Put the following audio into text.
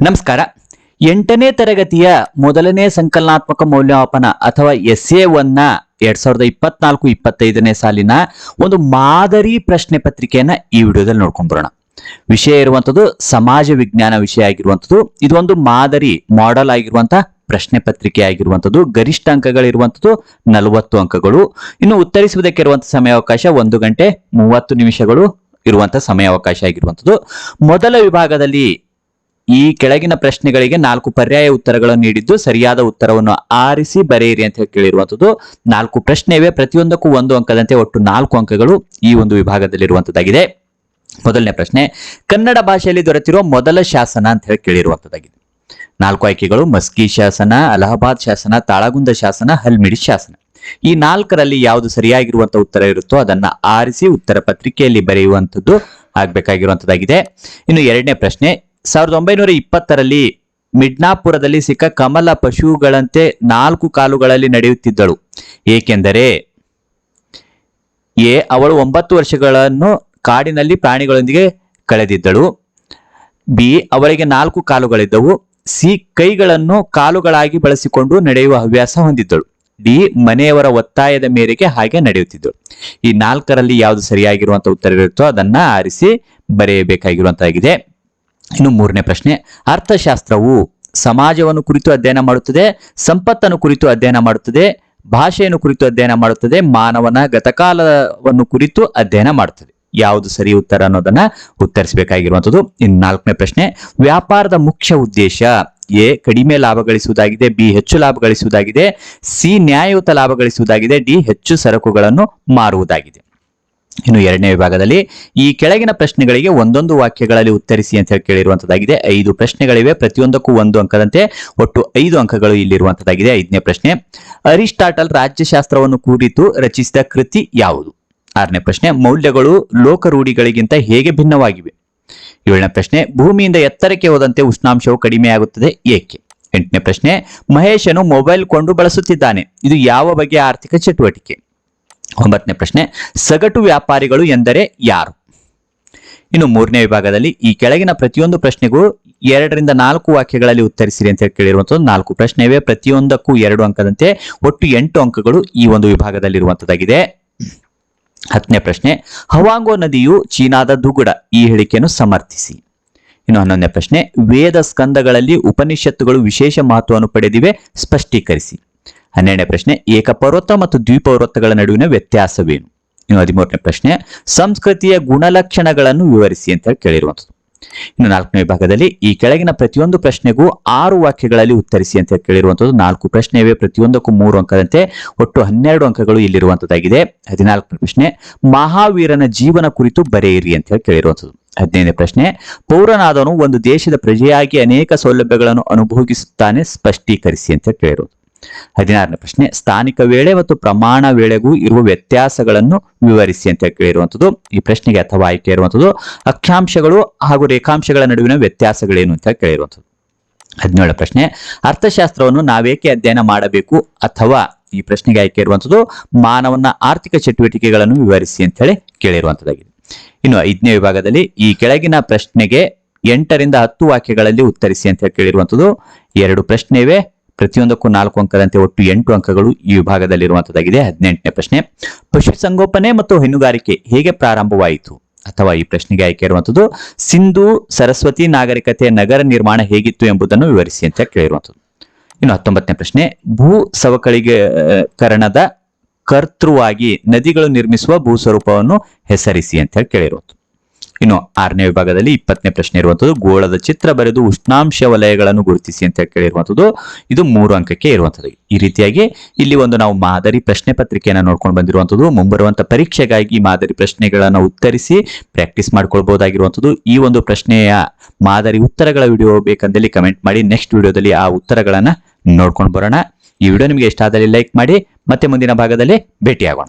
ನಮಸ್ಕಾರ. ಎಂಟನೇ ತರಗತಿಯ ಮೊದಲನೇ ಸಂಕಲನಾತ್ಮಕ ಮೌಲ್ಯಮಾಪನ ಅಥವಾ ಎಸ್ ಎ ಒನ್ನ ಎರಡ್ ಸಾವಿರದ ಇಪ್ಪತ್ನಾಲ್ಕು, ಇಪ್ಪತ್ತೈದನೇ ಸಾಲಿನ ಒಂದು ಮಾದರಿ ಪ್ರಶ್ನೆ ಪತ್ರಿಕೆಯನ್ನ ಈ ವಿಡಿಯೋದಲ್ಲಿ ನೋಡ್ಕೊಂಡ್ ಬರೋಣ. ವಿಷಯ ಇರುವಂತದ್ದು ಸಮಾಜ ವಿಜ್ಞಾನ ವಿಷಯ ಆಗಿರುವಂತದ್ದು ಒಂದು ಮಾದರಿ ಮಾಡೆಲ್ ಆಗಿರುವಂತಹ ಪ್ರಶ್ನೆ ಪತ್ರಿಕೆ ಆಗಿರುವಂಥದ್ದು ಗರಿಷ್ಠ ಅಂಕಗಳಿರುವಂಥದ್ದು ನಲವತ್ತು ಅಂಕಗಳು. ಇನ್ನು ಉತ್ತರಿಸುವುದಕ್ಕೆ ಇರುವಂತಹ ಸಮಯಾವಕಾಶ ಒಂದು ಗಂಟೆ ಮೂವತ್ತು ನಿಮಿಷಗಳು ಇರುವಂತಹ ಸಮಯಾವಕಾಶ ಆಗಿರುವಂತದ್ದು. ಮೊದಲ ವಿಭಾಗದಲ್ಲಿ ಈ ಕೆಳಗಿನ ಪ್ರಶ್ನೆಗಳಿಗೆ ನಾಲ್ಕು ಪರ್ಯಾಯ ಉತ್ತರಗಳನ್ನು ನೀಡಿದ್ದು ಸರಿಯಾದ ಉತ್ತರವನ್ನು ಆರಿಸಿ ಬರೆಯಿರಿ ಅಂತ ಹೇಳಿ ಕೇಳಿರುವಂತದ್ದು ನಾಲ್ಕು ಪ್ರಶ್ನೆ ಇವೆ ಪ್ರತಿಯೊಂದಕ್ಕೂ ಒಂದು ಅಂಕದಂತೆ ಒಟ್ಟು ನಾಲ್ಕು ಅಂಕಗಳು ಈ ಒಂದು ವಿಭಾಗದಲ್ಲಿರುವಂತದ್ದಾಗಿದೆ ಮೊದಲನೇ ಪ್ರಶ್ನೆ, ಕನ್ನಡ ಭಾಷೆಯಲ್ಲಿ ದೊರೆತಿರುವ ಮೊದಲ ಶಾಸನ ಅಂತ ಹೇಳಿ ಕೇಳಿರುವಂತದ್ದಾಗಿದೆ ನಾಲ್ಕು ಆಯ್ಕೆಗಳು, ಮಸ್ಕಿ ಶಾಸನ, ಅಲಹಾಬಾದ್ ಶಾಸನ, ತಾಳಗುಂದ ಶಾಸನ, ಹಲ್ಮಿಡಿ ಶಾಸನ. ಈ ನಾಲ್ಕರಲ್ಲಿ ಯಾವುದು ಸರಿಯಾಗಿರುವಂತಹ ಉತ್ತರ ಇರುತ್ತೋ ಅದನ್ನ ಆರಿಸಿ ಉತ್ತರ ಪತ್ರಿಕೆಯಲ್ಲಿ ಬರೆಯುವಂಥದ್ದು ಆಗ್ಬೇಕಾಗಿರುವಂತದ್ದಾಗಿದೆ ಇನ್ನು ಎರಡನೇ ಪ್ರಶ್ನೆ ಸಾವಿರದ ಒಂಬೈನೂರ ಇಪ್ಪತ್ತರಲ್ಲಿ ಮಿಡ್ನಾಪುರದಲ್ಲಿ ಸಿಕ್ಕ ಕಮಲ ಪಶುಗಳಂತೆ ನಾಲ್ಕು ಕಾಲುಗಳಲ್ಲಿ ನಡೆಯುತ್ತಿದ್ದಳು. ಏಕೆಂದರೆ ಎ, ಅವಳು ಒಂಬತ್ತು ವರ್ಷಗಳನ್ನು ಕಾಡಿನಲ್ಲಿ ಪ್ರಾಣಿಗಳೊಂದಿಗೆ ಕಳೆದಿದ್ದಳು. ಬಿ, ಅವಳಿಗೆ ನಾಲ್ಕು ಕಾಲುಗಳಿದ್ದವು. ಸಿ, ಕೈಗಳನ್ನು ಕಾಲುಗಳಾಗಿ ಬಳಸಿಕೊಂಡು ನಡೆಯುವ ಹವ್ಯಾಸ ಹೊಂದಿದ್ದಳು. ಡಿ, ಮನೆಯವರ ಒತ್ತಾಯದ ಮೇರೆಗೆ ಹಾಗೆ ನಡೆಯುತ್ತಿದ್ದಳು. ಈ ನಾಲ್ಕರಲ್ಲಿ ಯಾವುದು ಸರಿಯಾಗಿರುವಂತಹ ಉತ್ತರ ಇರುತ್ತೋ ಅದನ್ನ ಆರಿಸಿ ಬರೆಯಬೇಕಾಗಿರುವಂತಾಗಿದೆ. ಇನ್ನು ಮೂರನೇ ಪ್ರಶ್ನೆ, ಅರ್ಥಶಾಸ್ತ್ರವು ಸಮಾಜವನ್ನು ಕುರಿತು ಅಧ್ಯಯನ ಮಾಡುತ್ತದೆ, ಸಂಪತ್ತನ್ನು ಕುರಿತು ಅಧ್ಯಯನ ಮಾಡುತ್ತದೆ, ಭಾಷೆಯನ್ನು ಕುರಿತು ಅಧ್ಯಯನ ಮಾಡುತ್ತದೆ, ಮಾನವನ ಗತಕಾಲವನ್ನು ಕುರಿತು ಅಧ್ಯಯನ ಮಾಡುತ್ತದೆ. ಯಾವುದು ಸರಿ ಉತ್ತರ ಅನ್ನೋದನ್ನ ಉತ್ತರಿಸಬೇಕಾಗಿರುವಂಥದ್ದು. ಇನ್ನು ನಾಲ್ಕನೇ ಪ್ರಶ್ನೆ, ವ್ಯಾಪಾರದ ಮುಖ್ಯ ಉದ್ದೇಶ ಎ, ಕಡಿಮೆ ಲಾಭ ಗಳಿಸುವುದಾಗಿದೆ, ಬಿ, ಹೆಚ್ಚು ಲಾಭ ಗಳಿಸುವುದಾಗಿದೆ, ಸಿ, ನ್ಯಾಯಯುತ ಲಾಭ ಗಳಿಸುವುದಾಗಿದೆ, ಡಿ, ಹೆಚ್ಚು ಸರಕುಗಳನ್ನು ಮಾರುವುದಾಗಿದೆ. ಇನ್ನು ಎರಡನೇ ವಿಭಾಗದಲ್ಲಿ ಈ ಕೆಳಗಿನ ಪ್ರಶ್ನೆಗಳಿಗೆ ಒಂದೊಂದು ವಾಕ್ಯಗಳಲ್ಲಿ ಉತ್ತರಿಸಿ ಅಂತ ಹೇಳಿ ಕೇಳಿರುವಂತದ್ದಾಗಿದೆ. ಐದು ಪ್ರಶ್ನೆಗಳಿವೆ, ಪ್ರತಿಯೊಂದಕ್ಕೂ ಒಂದು ಅಂಕದಂತೆ ಒಟ್ಟು ಐದು ಅಂಕಗಳು ಇಲ್ಲಿರುವಂತದ್ದಾಗಿದೆ. ಐದನೇ ಪ್ರಶ್ನೆ, ಅರಿಸ್ಟಾಟಲ್ ರಾಜ್ಯಶಾಸ್ತ್ರವನ್ನು ಕೂಡಿತು ರಚಿಸಿದ ಕೃತಿ ಯಾವುದು? ಆರನೇ ಪ್ರಶ್ನೆ, ಮೌಲ್ಯಗಳು ಲೋಕರೂಢಿಗಳಿಗಿಂತ ಹೇಗೆ ಭಿನ್ನವಾಗಿವೆ? ಏಳನೇ ಪ್ರಶ್ನೆ, ಭೂಮಿಯಿಂದ ಎತ್ತರಕ್ಕೆ ಹೋದಂತೆ ಉಷ್ಣಾಂಶವು ಕಡಿಮೆಯಾಗುತ್ತದೆ, ಏಕೆ? ಎಂಟನೇ ಪ್ರಶ್ನೆ, ಮಹೇಶನು ಮೊಬೈಲ್ ಕೊಂಡು ಬಳಸುತ್ತಿದ್ದಾನೆ, ಇದು ಯಾವ ಬಗೆಯ ಆರ್ಥಿಕ ಚಟುವಟಿಕೆ? ಒಂಬತ್ತನೇ ಪ್ರಶ್ನೆ, ಸಗಟು ವ್ಯಾಪಾರಿಗಳು ಎಂದರೆ ಯಾರು? ಇನ್ನು ಮೂರನೇ ವಿಭಾಗದಲ್ಲಿ ಈ ಕೆಳಗಿನ ಪ್ರತಿಯೊಂದು ಪ್ರಶ್ನೆಗೂ ಎರಡರಿಂದ ನಾಲ್ಕು ವಾಕ್ಯಗಳಲ್ಲಿ ಉತ್ತರಿಸಿರಿ ಅಂತ ಹೇಳಿ ಕೇಳಿರುವಂತದ್ದು ನಾಲ್ಕು ಪ್ರಶ್ನೆ ಇವೆ ಪ್ರತಿಯೊಂದಕ್ಕೂ ಎರಡು ಅಂಕದಂತೆ ಒಟ್ಟು ಎಂಟು ಅಂಕಗಳು ಈ ಒಂದು ವಿಭಾಗದಲ್ಲಿರುವಂತದ್ದಾಗಿದೆ ಹತ್ತನೇ ಪ್ರಶ್ನೆ, ಹವಾಂಗೋ ನದಿಯು ಚೀನಾದ ದುಗುಡ, ಈ ಹೇಳಿಕೆಯನ್ನು ಸಮರ್ಥಿಸಿ. ಇನ್ನು ಹನ್ನೊಂದನೇ ಪ್ರಶ್ನೆ, ವೇದ ಸ್ಕಂದಗಳಲ್ಲಿ ಉಪನಿಷತ್ತುಗಳು ವಿಶೇಷ ಮಹತ್ವವನ್ನು ಪಡೆದಿವೆ, ಸ್ಪಷ್ಟೀಕರಿಸಿ. ಹನ್ನೆರಡನೇ ಪ್ರಶ್ನೆ, ಏಕಪರ್ವತ ಮತ್ತು ದ್ವಿಪರ್ವತಗಳ ನಡುವಿನ ವ್ಯತ್ಯಾಸವೇನು? ಇನ್ನು ಹದಿಮೂರನೇ ಪ್ರಶ್ನೆ, ಸಂಸ್ಕೃತಿಯ ಗುಣಲಕ್ಷಣಗಳನ್ನು ವಿವರಿಸಿ ಅಂತ ಹೇಳಿ ಕೇಳಿರುವಂಥದ್ದು. ಇನ್ನು ನಾಲ್ಕನೇ ವಿಭಾಗದಲ್ಲಿ, ಈ ಕೆಳಗಿನ ಪ್ರತಿಯೊಂದು ಪ್ರಶ್ನೆಗೂ ಆರು ವಾಕ್ಯಗಳಲ್ಲಿ ಉತ್ತರಿಸಿ ಅಂತ ಕೇಳಿರುವಂಥದ್ದು. ನಾಲ್ಕು ಪ್ರಶ್ನೆ ಇವೆ ಪ್ರತಿಯೊಂದಕ್ಕೂ ಮೂರು ಅಂಕದಂತೆ ಒಟ್ಟು ಹನ್ನೆರಡು ಅಂಕಗಳು ಇಲ್ಲಿರುವಂಥದ್ದಾಗಿದೆ. ಹದಿನಾಲ್ಕನೇ ಪ್ರಶ್ನೆ, ಮಹಾವೀರನ ಜೀವನ ಕುರಿತು ಬರೆಯಿರಿ ಅಂತ ಹೇಳಿ ಕೇಳಿರುವಂಥದ್ದು. ಹದಿನೈದನೇ ಪ್ರಶ್ನೆ ಪೌರನಾದವನು ಒಂದು ದೇಶದ ಪ್ರಜೆಯಾಗಿ ಅನೇಕ ಸೌಲಭ್ಯಗಳನ್ನು ಅನುಭೋಗಿಸುತ್ತಾನೆ, ಸ್ಪಷ್ಟೀಕರಿಸಿ ಅಂತ ಕೇಳಿರೋದು ಹದಿನಾರನೇ ಪ್ರಶ್ನೆ, ಸ್ಥಾನಿಕ ವೇಳೆ ಮತ್ತು ಪ್ರಮಾಣ ವೇಳೆಗೂ ಇರುವ ವ್ಯತ್ಯಾಸಗಳನ್ನು ವಿವರಿಸಿ ಅಂತ ಕೇಳಿರುವಂಥದ್ದು. ಈ ಪ್ರಶ್ನೆಗೆ ಅಥವಾ ಆಯ್ಕೆ ಇರುವಂಥದ್ದು, ಅಕ್ಷಾಂಶಗಳು ಹಾಗೂ ರೇಖಾಂಶಗಳ ನಡುವಿನ ವ್ಯತ್ಯಾಸಗಳೇನು ಅಂತ ಕೇಳಿರುವಂಥದ್ದು. ಹದಿನೇಳು ಪ್ರಶ್ನೆ, ಅರ್ಥಶಾಸ್ತ್ರವನ್ನು ನಾವೇಕೆ ಅಧ್ಯಯನ ಮಾಡಬೇಕು ಅಥವಾ ಈ ಪ್ರಶ್ನೆಗೆ ಆಯ್ಕೆ ಇರುವಂಥದ್ದು, ಮಾನವನ ಆರ್ಥಿಕ ಚಟುವಟಿಕೆಗಳನ್ನು ವಿವರಿಸಿ ಅಂತ ಹೇಳಿ ಕೇಳಿರುವಂಥದ್ದಾಗಿದೆ. ಇನ್ನು ಐದನೇ ವಿಭಾಗದಲ್ಲಿ ಈ ಕೆಳಗಿನ ಪ್ರಶ್ನೆಗೆ ಎಂಟರಿಂದ ಹತ್ತು ವಾಕ್ಯಗಳಲ್ಲಿ ಉತ್ತರಿಸಿ ಅಂತ ಕೇಳಿರುವಂಥದ್ದು. ಎರಡು ಪ್ರಶ್ನೆ ಇವೆ ಪ್ರತಿಯೊಂದಕ್ಕೂ ನಾಲ್ಕು ಅಂಕದಂತೆ ಒಟ್ಟು ಎಂಟು ಅಂಕಗಳು ಈ ವಿಭಾಗದಲ್ಲಿರುವಂತದ್ದಾಗಿದೆ. ಹದಿನೆಂಟನೇ ಪ್ರಶ್ನೆ ಪಶುಸಂಗೋಪನೆ ಮತ್ತು ಹೈನುಗಾರಿಕೆ ಹೇಗೆ ಪ್ರಾರಂಭವಾಯಿತು? ಅಥವಾ ಈ ಪ್ರಶ್ನೆಗೆ ಆಯ್ಕೆ ಇರುವಂಥದ್ದು ಸಿಂಧು, ಸರಸ್ವತಿ ನಾಗರಿಕತೆಯ ನಗರ ನಿರ್ಮಾಣ ಹೇಗಿತ್ತು ಎಂಬುದನ್ನು ವಿವರಿಸಿ ಅಂತ ಕೇಳಿರುವಂಥದ್ದು ಇನ್ನು ಹತ್ತೊಂಬತ್ತನೇ ಪ್ರಶ್ನೆ, ಭೂ ಸವಕಳಿಗೀಕರಣದ ಕರ್ತೃವಾಗಿ ನದಿಗಳು ನಿರ್ಮಿಸುವ ಭೂ ಸ್ವರೂಪವನ್ನು ಹೆಸರಿಸಿ ಅಂತ ಹೇಳಿ ಕೇಳಿರುವಂಥದ್ದು ಇನ್ನು ಆರನೇ ವಿಭಾಗದಲ್ಲಿ ಇಪ್ಪತ್ತನೇ ಪ್ರಶ್ನೆ ಇರುವಂತದ್ದು, ಗೋಳದ ಚಿತ್ರ ಬರೆದು ಉಷ್ಣಾಂಶ ವಲಯಗಳನ್ನು ಗುರುತಿಸಿ ಅಂತ ಕೇಳಿರುವಂತದ್ದು, ಇದು ಮೂರು ಅಂಕಕ್ಕೆ ಇರುವಂತದ್ದು. ಈ ರೀತಿಯಾಗಿ ಇಲ್ಲಿ ಒಂದು ನಾವು ಮಾದರಿ ಪ್ರಶ್ನೆ ಪತ್ರಿಕೆಯನ್ನು ನೋಡ್ಕೊಂಡು ಬಂದಿರುವಂತದ್ದು, ಮುಂಬರುವಂತ ಪರೀಕ್ಷೆಗಾಗಿ ಮಾದರಿ ಪ್ರಶ್ನೆಗಳನ್ನು ಉತ್ತರಿಸಿ ಪ್ರಾಕ್ಟೀಸ್ ಮಾಡ್ಕೊಳ್ಬಹುದಾಗಿರುವಂತದ್ದು. ಈ ಒಂದು ಪ್ರಶ್ನೆಯ ಮಾದರಿ ಉತ್ತರಗಳ ವಿಡಿಯೋ ಬೇಕಂದಲ್ಲಿ ಕಮೆಂಟ್ ಮಾಡಿ ನೆಕ್ಸ್ಟ್ ವಿಡಿಯೋದಲ್ಲಿ ಆ ಉತ್ತರಗಳನ್ನ ನೋಡ್ಕೊಂಡು ಬರೋಣ. ಈ ವಿಡಿಯೋ ನಿಮಗೆ ಇಷ್ಟ ಆದಲ್ಲಿ ಲೈಕ್ ಮಾಡಿ, ಮತ್ತೆ ಮುಂದಿನ ಭಾಗದಲ್ಲಿ ಭೇಟಿಯಾಗೋಣ.